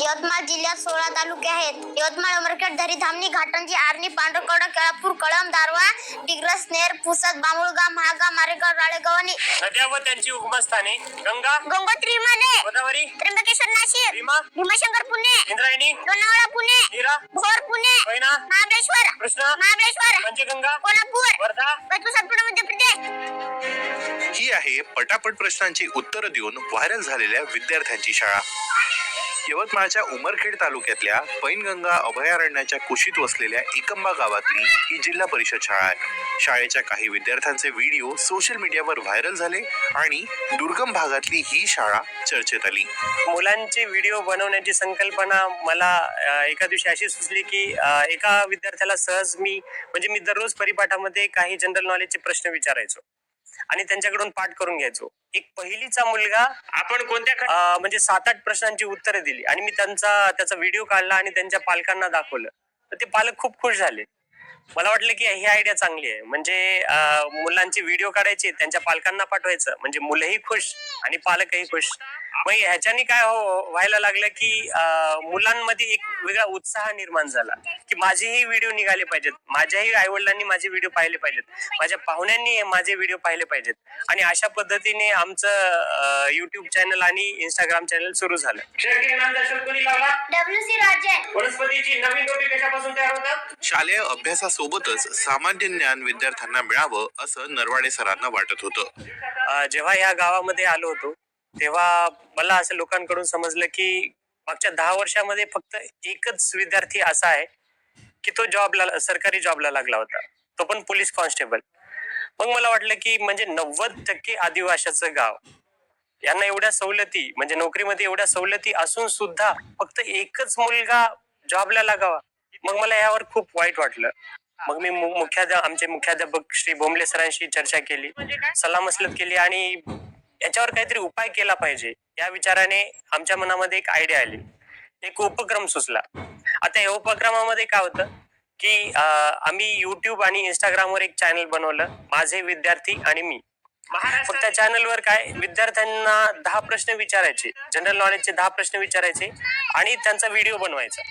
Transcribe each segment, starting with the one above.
यवतमाळ जिल्ह्यात सोळा तालुके आहेत. यवतमाळ अमरखेड धरी धामणी घाटंजी आर्णी पांढरकवडा केळापूर कळम दारवा डिग्रस नेर पुसद बांबुळगाव महागाव मारेगाव राळेगाव आणि नद्या व त्यांची उगमस्थाने गंगा गंगोत्री माने गोदावरी त्र्यंबकेश्वर नाशिक भीमा भीमाशंकर पुणे इंद्रायणी लोणावळा पुणे नीरा भोर पुणे कोयना महाबळेश्वर कृष्णा महाबळेश्वर पंचगंगा कोल्हापूर वर्धा बदकुसापूर मध्य प्रदेश. ही आहे पटापट प्रश्नांची उत्तरं देऊन व्हायरल झालेल्या विद्यार्थ्यांची शाळा. यवतमाळच्या उमरखेड तालुक्यातल्या पैनगंगा अभयारण्याच्या कुशीत वसलेल्या एकंबा गावातली ही जिल्हा परिषद शाळा आहे. शाळेच्या काही विद्यार्थ्यांचे व्हिडिओ सोशल मीडियावर व्हायरल झाले आणि दुर्गम भागातली ही शाळा चर्चेत आली. मुलांचे व्हिडिओ बनवण्याची संकल्पना मला एका दिवशी अशी सुचली की एका विद्यार्थ्याला सहज मी म्हणजे मी दररोज परिपाठामध्ये काही जनरल नॉलेजचे प्रश्न विचारायचो. आणि त्यांच्याकडून पाठ करून घ्यायचो. एक पहिलीचा मुलगा आपण कोणत्या म्हणजे सात आठ प्रश्नांची उत्तरे दिली आणि मी त्यांचा त्याचा व्हिडिओ काढला आणि त्यांच्या पालकांना दाखवलं. तर ते पालक खूप खुश झाले. मला वाटलं की ही आयडिया चांगली आहे. म्हणजे मुलांचे व्हिडिओ काढायचे त्यांच्या पालकांना पाठवायचं. म्हणजे मुलंही खुश आणि पालकही खुश. मग ह्याच्याने काय हो व्हायला लागलं की मुलांमध्ये एक वेगळा उत्साह निर्माण झाला. की माझेही व्हिडिओ निघाले पाहिजेत. माझ्याही आईवडिलांनी माझे व्हिडिओ पाहिले पाहिजेत. माझ्या पाहुण्यांनी माझे व्हिडिओ पाहिले पाहिजेत. आणि अशा पद्धतीने आमचं युट्यूब चॅनल आणि इंस्टाग्राम चॅनल सुरू झालं. वनस्पतीची नवीन कशापासून तयार होतात? शालेय सोबतच सामान्य ज्ञान विद्यार्थ्यांना मिळावं असं नरवाडे सरांना वाटत होतं. जेव्हा या गावामध्ये आलो होतो तेव्हा मला असं लोकांकडून समजलं की मागच्या दहा वर्षामध्ये फक्त एकच विद्यार्थी असा आहे की तो जॉबला सरकारी जॉबला लागला होता. तो पण पोलीस कॉन्स्टेबल मग मला वाटलं की म्हणजे नव्वद टक्के आदिवासाचं गाव. यांना एवढ्या सवलती म्हणजे नोकरीमध्ये एवढ्या सवलती असून सुद्धा फक्त एकच मुलगा जॉबला लागावा. मग मला यावर खूप वाईट वाटलं. मग मी मु- मुख्याध्याप आमचे मुख्याध्यापक श्री भोमले सरांशी चर्चा केली सल्लामसलत केली आणि याच्यावर काहीतरी उपाय केला पाहिजे या विचाराने आमच्या मनामध्ये एक आयडिया आली. एक उपक्रम सुचला. आता या उपक्रमामध्ये काय होतं की आम्ही युट्यूब आणि इंस्टाग्रामवर एक चॅनल बनवलं माझे विद्यार्थी आणि मी. मग त्या चॅनलवर काय विद्यार्थ्यांना दहा प्रश्न विचारायचे जनरल नॉलेजचे दहा प्रश्न विचारायचे आणि त्यांचा व्हिडिओ बनवायचा.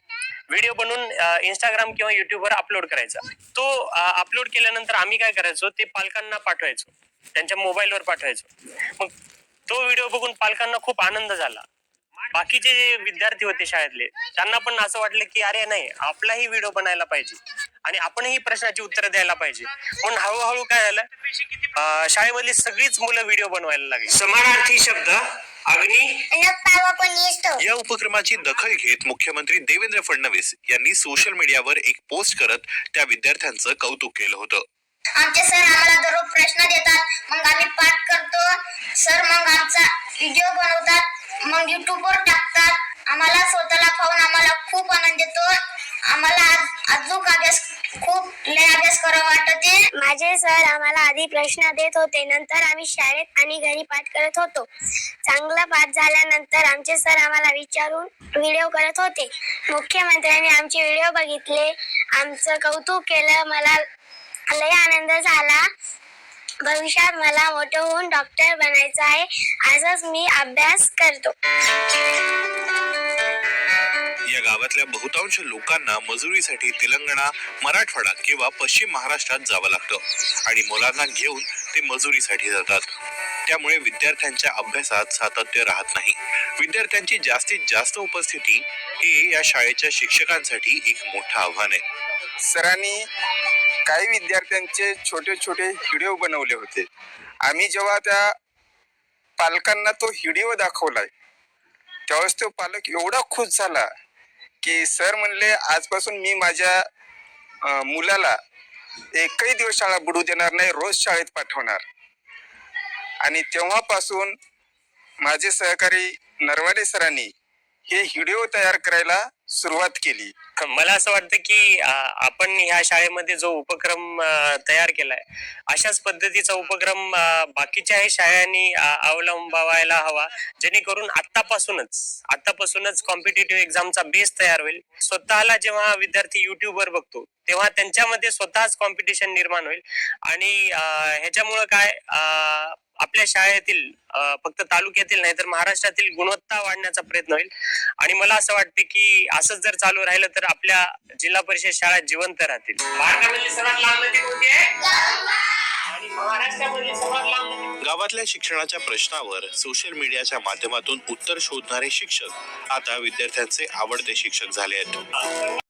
व्हिडिओ बनवून इंस्टाग्राम किंवा युट्यूबवर अपलोड करायचा. तो अपलोड केल्यानंतर आम्ही काय करायचो ते पालकांना पाठवायचो. त्यांच्या मोबाईलवर पाठवायचो. मग तो व्हिडिओ बघून पालकांना खूप आनंद झाला. बाकीचे जे विद्यार्थी होते शाळेतले त्यांना पण असं वाटलं की अरे नाही आपलाही व्हिडिओ बनायला पाहिजे. आणि आपणही प्रश्नाची उत्तरं द्यायला पाहिजे. म्हणून हळूहळू काय झालं शाळेमधली सगळीच मुलं व्हिडिओ बनवायला लागली. समानार्थी शब्द अग्नी? या उपक्रमाची दखल घेत मुख्यमंत्री देवेंद्र फडणवीस यांनी सोशल मीडियावर एक पोस्ट करत त्या विद्यार्थ्यांचं कौतुक केलं होतं. आमचे सर आम्हाला दररोज प्रश्न देतात. मग आम्ही पाठ करतो. सर मग आमचा व्हिडिओ बनवतात. मग युट्यूबवर टाकतात. आम्हाला स्वतःला पाहून आम्हाला खूप आनंद येतो. आम्हाला आज अजून अभ्यास खूप लय अभ्यास करावा वाटते माझे सर आम्हाला आधी प्रश्न देत होते नंतर आम्ही शाळेत आणि घरी पाठ करत होतो. चांगला पाठ झाल्यानंतर आमचे सर आम्हाला विचारून व्हिडिओ करत होते. मुख्यमंत्र्यांनी आमचे व्हिडिओ बघितले आमचं कौतुक केलं मला लय आनंद झाला. भविष्यात मला मोठं होऊन डॉक्टर बनायचं आहे. आजच मी अभ्यास करतो. गावातल्या बहुतांश लोकांना मजुरीसाठी तेलंगणा मराठवाडा किंवा पश्चिम महाराष्ट्रात जावं लागतं आणि मुलांना घेऊन ते मजुरीसाठी जातात. त्यामुळे विद्यार्थ्यांच्या अभ्यासात सातत्य राहत नाही. विद्यार्थ्यांची जास्तीत जास्त उपस्थिती हे या शाळेच्या शिक्षकांसाठी एक मोठं आव्हान आहे. सरांनी काही विद्यार्थ्यांचे छोटे छोटे व्हिडिओ बनवले होते. आम्ही जेव्हा त्या पालकांना तो व्हिडिओ दाखवलाय त्यावेळेस तो पालक एवढा खुश झाला की सर म्हणले आजपासून मी माझ्या मुलाला एकही दिवस शाळा बुडू देणार नाही रोज शाळेत पाठवणार. आणि तेव्हापासून माझे सहकारी नरवाडे सरांनी हे व्हिडिओ तयार करायला सुरुवात केली. मला असं वाटतं की आपण ह्या शाळेमध्ये जो उपक्रम तयार केलाय अशाच पद्धतीचा उपक्रम बाकीच्याही शाळांनी अ, अवलंबावायला हवा. जेणेकरून आतापासूनच आतापासूनच कॉम्पिटेटिव्ह एक्झामचा बेस तयार होईल. स्वतःला जेव्हा विद्यार्थी युट्यूबवर बघतो तेव्हा त्यांच्यामध्ये स्वतःच कॉम्पिटिशन निर्माण होईल. आणि ह्याच्यामुळं काय आपल्या शाळेतील फक्त तालुक्यातील नाही तर महाराष्ट्रातील गुणवत्ता वाढण्याचा प्रयत्न होईल. आणि मला असं वाटतं की असंच जर चालू राहिलं तर आपल्या जिल्हा परिषद शाळा जिवंत राहतील. भारतामधली सर्वात लांब नदी कोणती आहे? आणि महाराष्ट्रामधली सर्वात लांब नदी गावातल्या शिक्षणाच्या प्रश्नावर सोशल मीडियाच्या माध्यमातून उत्तर शोधणारे शिक्षक आता विद्यार्थ्यांचे आवडते शिक्षक झाले आहेत.